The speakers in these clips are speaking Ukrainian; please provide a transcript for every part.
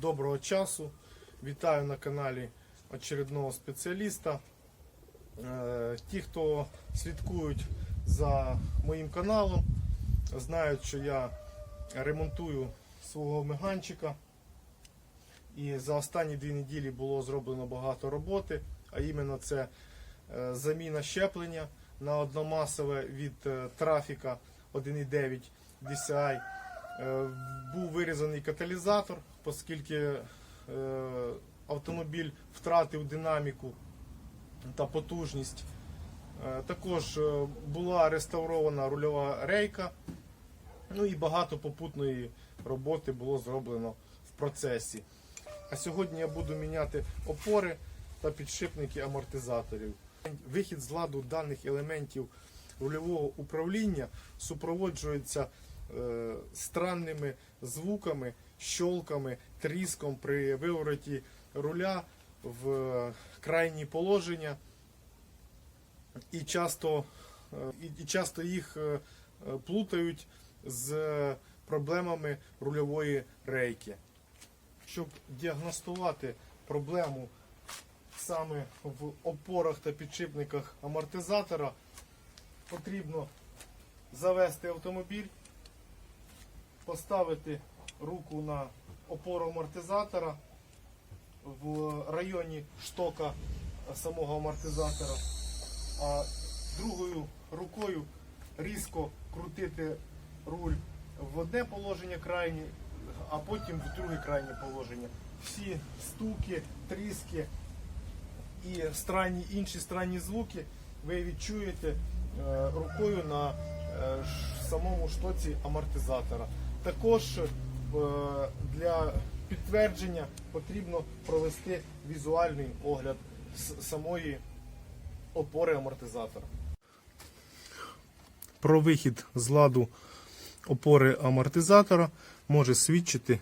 Доброго часу. Вітаю на каналі очередного спеціаліста. Е, Ті, хто слідкують за моїм каналом, знають, що я ремонтую свого меганчика. І за останні дві неділі було зроблено багато роботи, а іменно це е, заміна щеплення на одномасове від е, трафіка 1.9 DCI. Був вирізаний каталізатор, оскільки е, автомобіль втратив динаміку та потужність. Е, Також е, була реставрована рульова рейка, ну і багато попутної роботи було зроблено в процесі. А сьогодні я буду міняти опори та підшипники амортизаторів. Вихід з ладу даних елементів рульового управління супроводжується странними звуками, щолками, тріском при вивороті руля в крайні положення. І часто, е, і, часто їх е, е, плутають з проблемами рульової рейки. Щоб діагностувати проблему саме в опорах та підшипниках амортизатора, потрібно завести автомобіль, поставити руку на опору амортизатора в районі штока самого амортизатора, а другою рукою різко крутити руль в одне положення крайнє, а потім в друге крайнє положення. Всі стуки, тріски і странні, інші странні звуки ви відчуєте е, рукою на е, самому штоці амортизатора. Також для підтвердження потрібно провести візуальний огляд самої опори амортизатора. Про вихід з ладу опори амортизатора може свідчити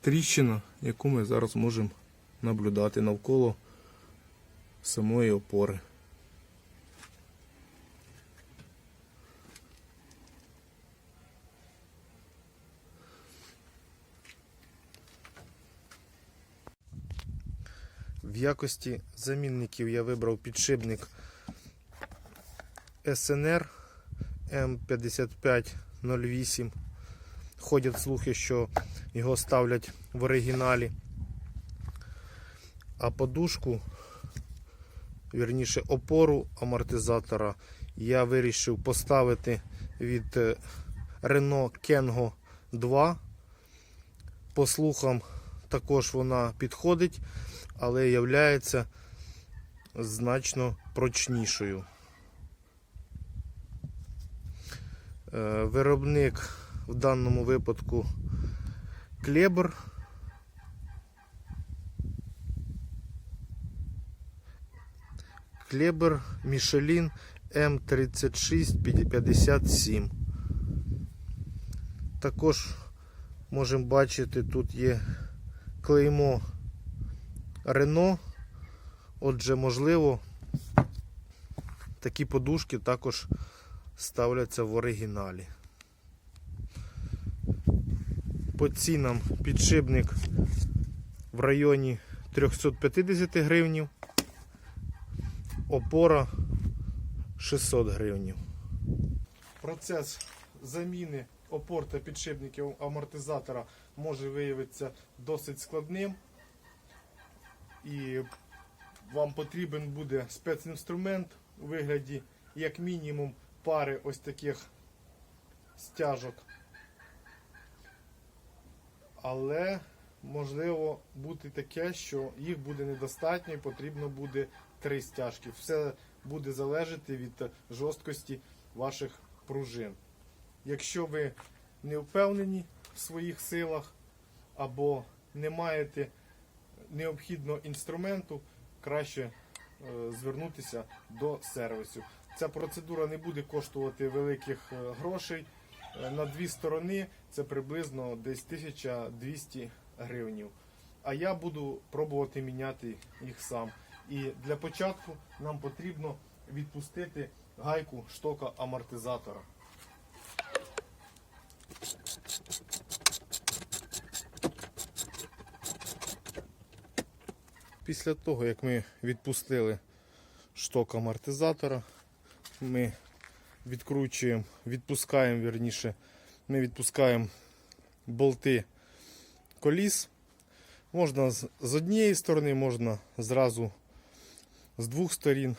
тріщина, яку ми зараз можемо наблюдати навколо самої опори. В якості замінників я вибрав підшипник СНР М5508. Ходять слухи, що його ставлять в оригіналі. А подушку, вірніше, опору амортизатора я вирішив поставити від е, Renault Kengo 2. По слухам, також вона підходить, але є значно прочнішою. Е, Виробник в даному випадку Клебер. Клебер Мішелін М3657. Також можемо бачити, тут є клеймо Рено. Отже, можливо, такі подушки також ставляться в оригіналі. По цінам підшипник в районі 350 гривнів, опора 600 гривнів. Процес заміни опор та підшипників амортизатора може виявитися досить складним. І вам потрібен буде спецінструмент у вигляді як мінімум пари ось таких стяжок. Але можливо бути таке, що їх буде недостатньо і потрібно буде три стяжки. Все буде залежати від жорсткості ваших пружин. Якщо ви не впевнені в своїх силах або не маєте необхідного інструменту, краще е, звернутися до сервісу. Ця процедура не буде коштувати великих е, грошей. Е, На дві сторони це приблизно десь 1200 гривнів. А я буду пробувати міняти їх сам. І для початку нам потрібно відпустити гайку штока амортизатора. Після того, як ми відпустили шток амортизатора, ми відкручуємо, відпускаємо вірніше, ми відпускаємо болти коліс. Можна з однієї сторони, можна зразу з двох сторін.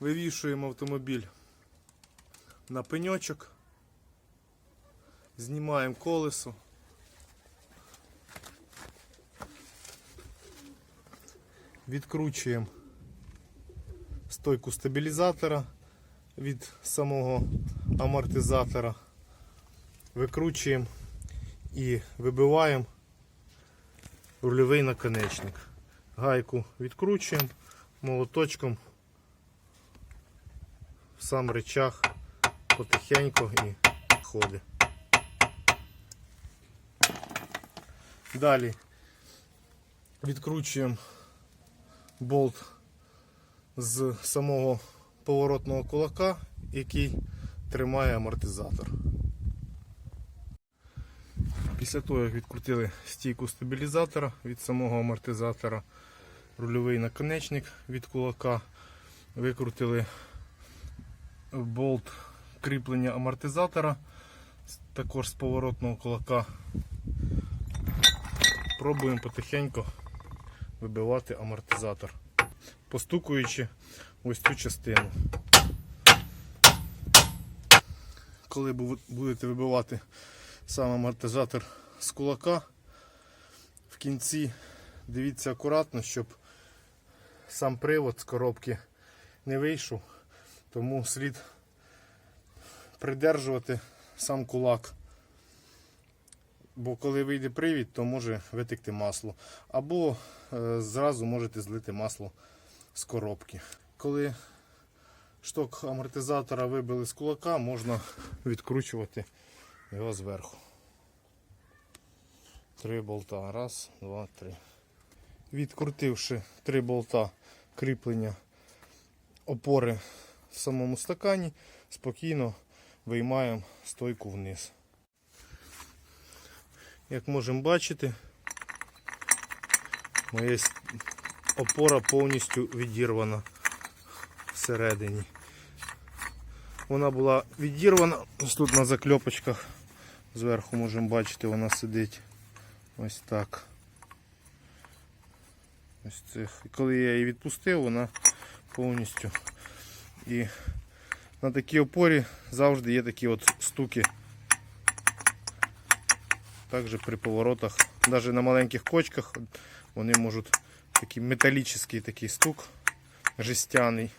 Вивішуємо автомобіль на пеньочок, знімаємо колесо. Відкручуємо стойку стабілізатора від самого амортизатора. Викручуємо і вибиваємо рульовий наконечник. Гайку відкручуємо молоточком в сам речах потихеньку і ходить. Далі відкручуємо болт з самого поворотного кулака, який тримає амортизатор. Після того, як відкрутили стійку стабілізатора від самого амортизатора, рульовий наконечник від кулака, викрутили болт кріплення амортизатора, також з поворотного кулака. Пробуємо потихеньку вибивати амортизатор, постукуючи ось цю частину. Коли будете вибивати сам амортизатор з кулака, в кінці дивіться акуратно, щоб сам привод з коробки не вийшов, тому слід придержувати сам кулак. Бо коли вийде привід, то може витекти масло. Або е, зразу можете злити масло з коробки. Коли шток амортизатора вибили з кулака, можна відкручувати його зверху. Три болта. Раз, два, три. Відкрутивши три болта кріплення опори в самому стакані, спокійно виймаємо стойку вниз. Як можемо бачити, моя опора повністю відірвана всередині. Вона була відірвана, ось тут на закльопочках зверху можемо бачити, вона сидить ось так. Ось цих. І коли я її відпустив, вона повністю. І на такій опорі завжди є такі от стуки. Також при поворотах, навіть на маленьких кочках, вони можуть такий металічний такий стук, жестяний.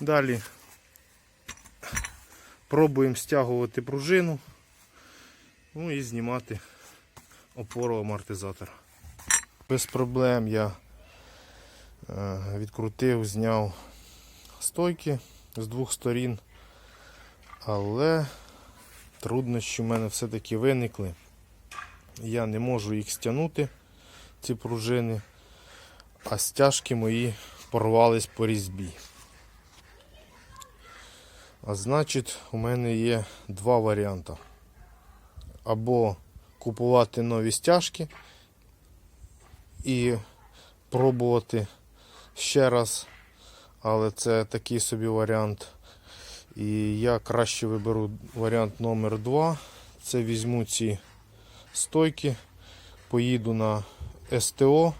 Далі пробуємо стягувати пружину, ну і знімати опору амортизатора. Без проблем я е, відкрутив, зняв стойки з двох сторін, але труднощі в мене все-таки виникли. Я не можу їх стягнути, ці пружини, а стяжки мої порвались по різьбі. А значить, у мене є два варіанти. Або купувати нові стяжки і пробувати ще раз, але це такий собі варіант. І я краще виберу варіант номер 2 Це візьму ці стойки, поїду на СТО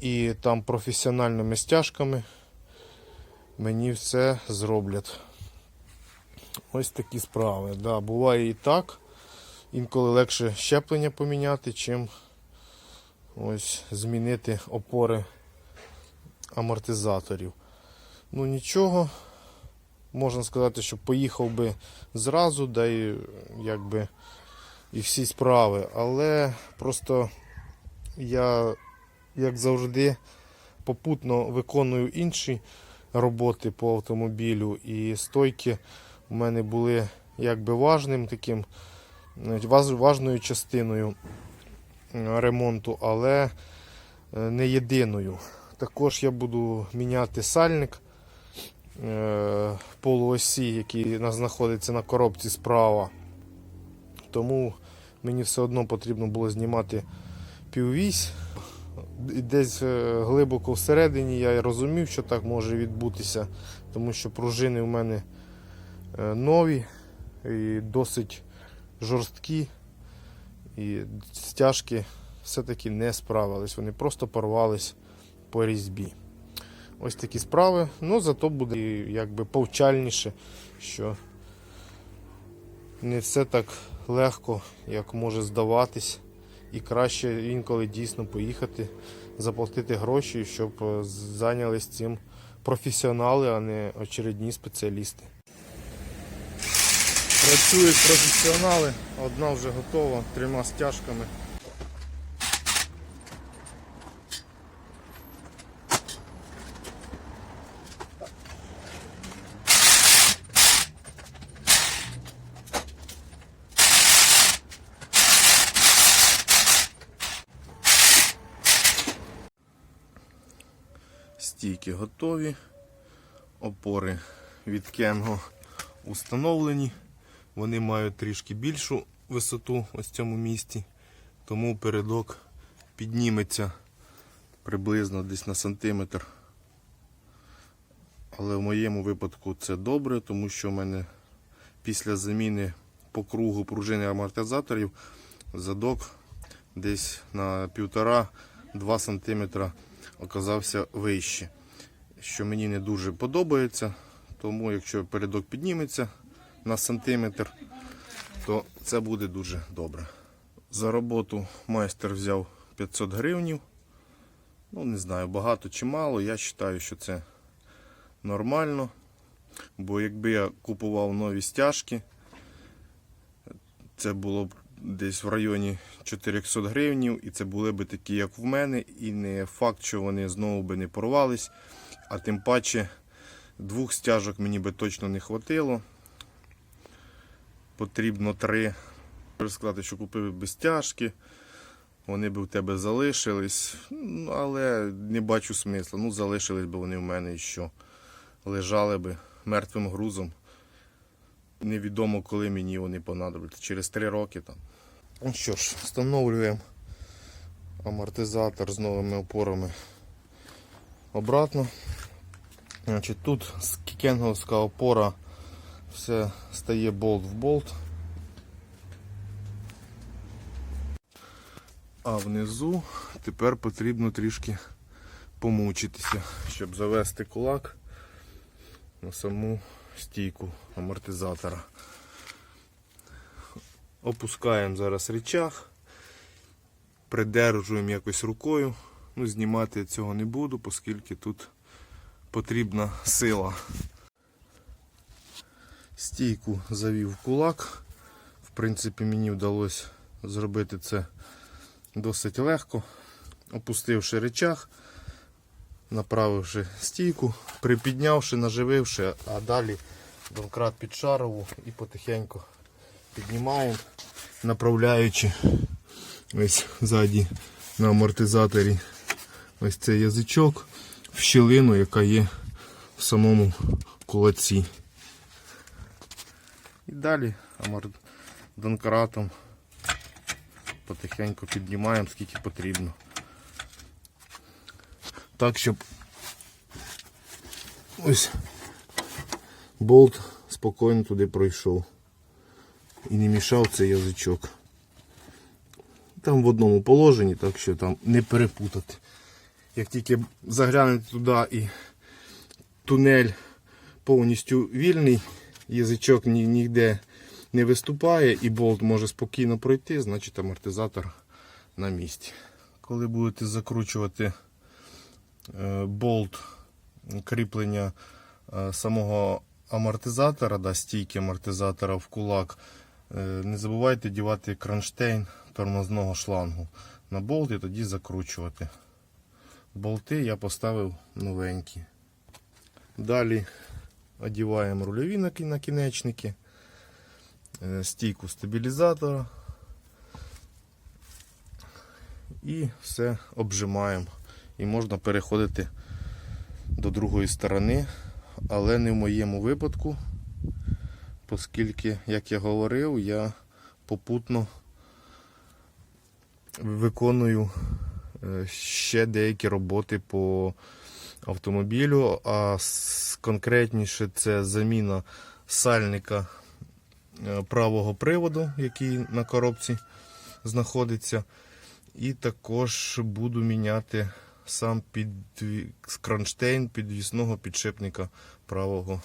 і там професіональними стяжками мені все зроблять. Ось такі справи. Да, буває і так. Інколи легше щеплення поміняти, чим ось змінити опори амортизаторів. Ну нічого, можна сказати, що поїхав би зразу, да і якби і всі справи. Але просто я, як завжди, попутно виконую інші роботи по автомобілю і стойки у мене були якби важним таким важною частиною е, ремонту, але е, не єдиною. Також я буду міняти сальник е, полуосі, який знаходиться на коробці справа. Тому мені все одно потрібно було знімати піввісь. Десь е, глибоко всередині я розумів, що так може відбутися, тому що пружини в мене е, нові і досить жорсткі. І стяжки все-таки не справились. Вони просто порвались по різьбі. Ось такі справи. Ну, зато буде якби повчальніше, що не все так легко, як може здаватись. І краще інколи дійсно поїхати, заплатити гроші, щоб е, зайнялись цим професіонали, а не очередні спеціалісти. Працюють професіонали, одна вже готова трьома стяжками. Стійки готові, опори від Кенго установлені. Вони мають трішки більшу висоту ось в цьому місці, тому передок підніметься приблизно десь на сантиметр. Але в моєму випадку це добре, тому що в мене після заміни по кругу пружини амортизаторів задок десь на 1,5-2 см оказався вище. Що мені не дуже подобається, тому якщо передок підніметься на сантиметр, то це буде дуже добре. За роботу майстер взяв 500 гривнів. Ну, не знаю, багато чи мало. Я вважаю, що це нормально. Бо якби я купував нові стяжки, це було б десь в районі 400 гривнів, і це були б такі, як в мене, і не факт, що вони знову би не порвались. А тим паче двох стяжок мені би точно не хватило. Потрібно три. Можу сказати, що купив би стяжки, вони б у тебе залишились, але не бачу смисла. Ну, залишились би вони в мене і що. Лежали би мертвим грузом. Невідомо, коли мені вони понадобляться. Через три роки там. Ну що ж, встановлюємо амортизатор з новими опорами обратно. Значить, Тут кенговська опора все стає болт в болт. А внизу тепер потрібно трішки помучитися, щоб завести кулак на саму стійку амортизатора. Опускаємо зараз речах, придержуємо якось рукою. Ну, знімати я цього не буду, оскільки тут потрібна сила. Стійку завів кулак. В принципі, мені вдалося зробити це досить легко. Опустивши речах, направивши стійку, припіднявши, нажививши, а далі донкрат під шарову і потихеньку піднімаємо, направляючи ось ззаді на амортизаторі ось цей язичок в щілину, яка є в самому кулаці. І далі донкратом потихеньку піднімаємо, скільки потрібно. Так, щоб ось болт спокійно туди пройшов і не мішав цей язичок. Там в одному положенні, так що там не перепутати. Як тільки заглянете туди і тунель повністю вільний, язичок ні- ніде не виступає і болт може спокійно пройти, значить амортизатор на місці. Коли будете закручувати е, болт кріплення е, самого амортизатора, да, стійки амортизатора в кулак, не забувайте дівати кронштейн тормозного шлангу на болт і тоді закручувати. Болти я поставив новенькі. Далі одіваємо рульові накінечники, е, стійку стабілізатора і все обжимаємо. І можна переходити до другої сторони, але не в моєму випадку, оскільки, як я говорив, я попутно виконую е, ще деякі роботи по автомобілю, а конкретніше це заміна сальника е, правого приводу, який на коробці знаходиться. І також буду міняти сам підві- кронштейн підвісного підшипника правого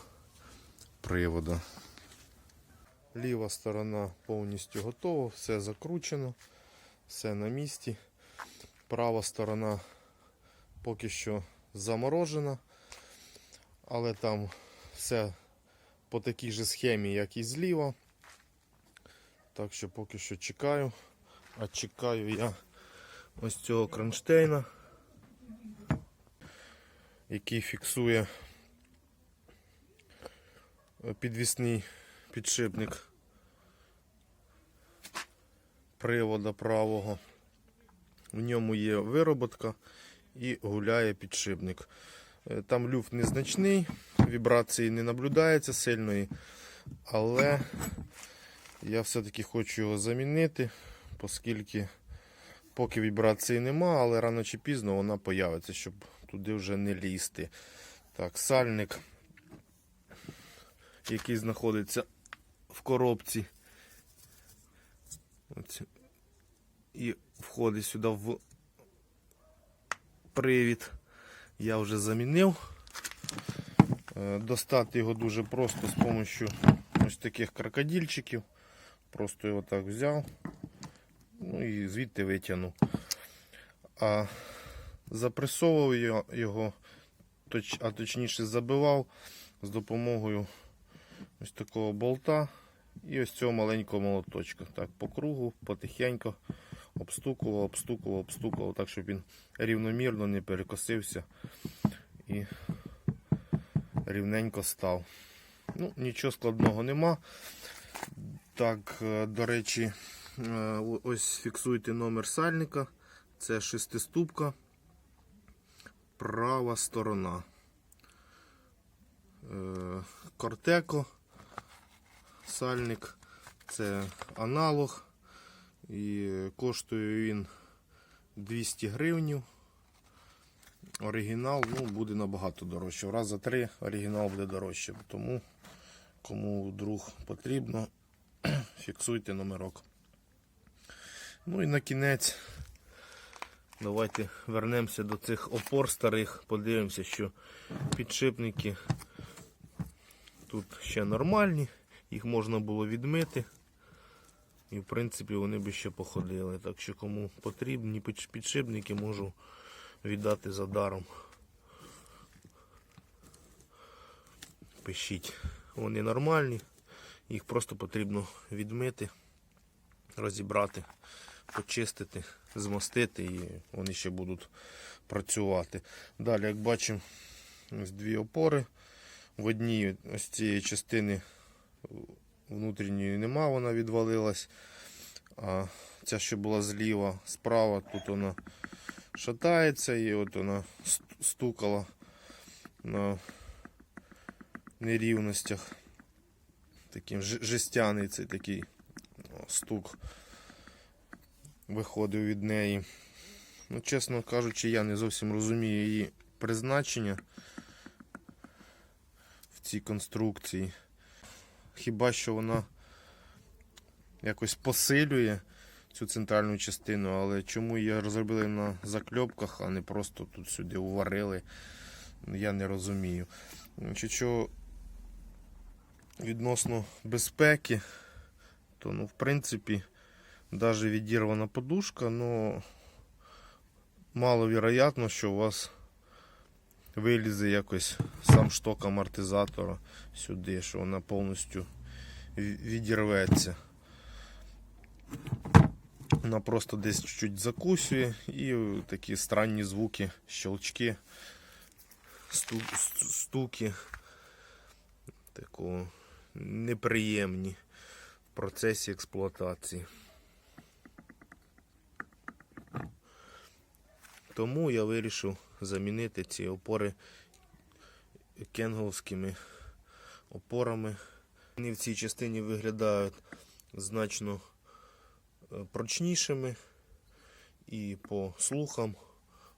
приводу. Ліва сторона повністю готова, все закручено, все на місці. Права сторона поки що заморожена, але там все по такій же схемі, як і зліва. Так що поки що чекаю. А чекаю я ось цього кронштейна, який фіксує підвісний підшипник привода правого. В ньому є вироботка і гуляє підшипник. Е, Там люфт незначний, вібрації не наблюдається сильної, але я все-таки хочу його замінити, оскільки поки вібрації нема, але рано чи пізно вона появиться, щоб туди вже не лізти. Так, сальник, який знаходиться в коробці. Ось. І входить сюди в привід. Я вже замінив. Е, Достати його дуже просто з допомогою ось таких крокодильчиків. Просто його так взяв. Ну і звідти витягнув. А запресовував його, а точніше забивав з допомогою ось такого болта і ось цього маленького молоточка. Так, по кругу, потихеньку обстукував, обстукував, обстукував, так, щоб він рівномірно не перекосився і рівненько став. Ну, нічого складного нема. Так, е, до речі, е, ось фіксуйте номер сальника. Це шестиступка. Права сторона. Е, Кортеко. Сальник. Це аналог. І коштує він 200 гривнів. Оригінал ну, буде набагато дорожче. Раз за три оригінал буде дорожче. Тому кому вдруг потрібно, фіксуйте номерок. Ну і на кінець давайте вернемося до цих опор старих, подивимося, що підшипники тут ще нормальні, їх можна було відмити. І в принципі вони би ще походили. Так що кому потрібні підшипники можу віддати за даром. Пишіть. Вони нормальні, їх просто потрібно відмити, розібрати, почистити, змастити і вони ще будуть працювати. Далі, як бачимо, ось дві опори. В одній ось цієї частини внутрішньої нема, вона відвалилась. А ця, що була зліва, справа, тут вона шатається і от вона стукала на нерівностях. Таким жестяний цей такий стук виходив від неї. Ну, чесно кажучи, я не зовсім розумію її призначення в цій конструкції. Хіба що вона якось посилює цю центральну частину, але чому її розробили на закльопках, а не просто тут сюди уварили, я не розумію. Значить, що відносно безпеки, то ну, в принципі, навіть відірвана подушка, ну маловероятно, що у вас вилізе якось сам шток амортизатора сюди, що вона повністю відірветься. Вона просто десь чуть-чуть закусює і такі странні звуки, щелчки, сту- стуки, такого неприємні в процесі експлуатації. Тому я вирішив замінити ці опори кенговськими опорами. Вони в цій частині виглядають значно е, прочнішими і по слухам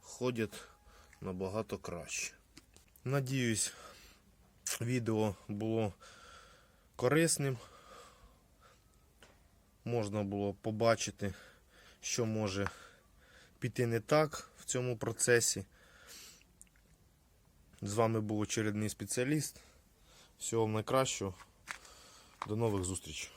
ходять набагато краще. Надіюсь, відео було корисним. Можна було побачити, що може піти не так в цьому процесі. З вами був очередний спеціаліст. Всього вам найкращого. До нових зустрічей.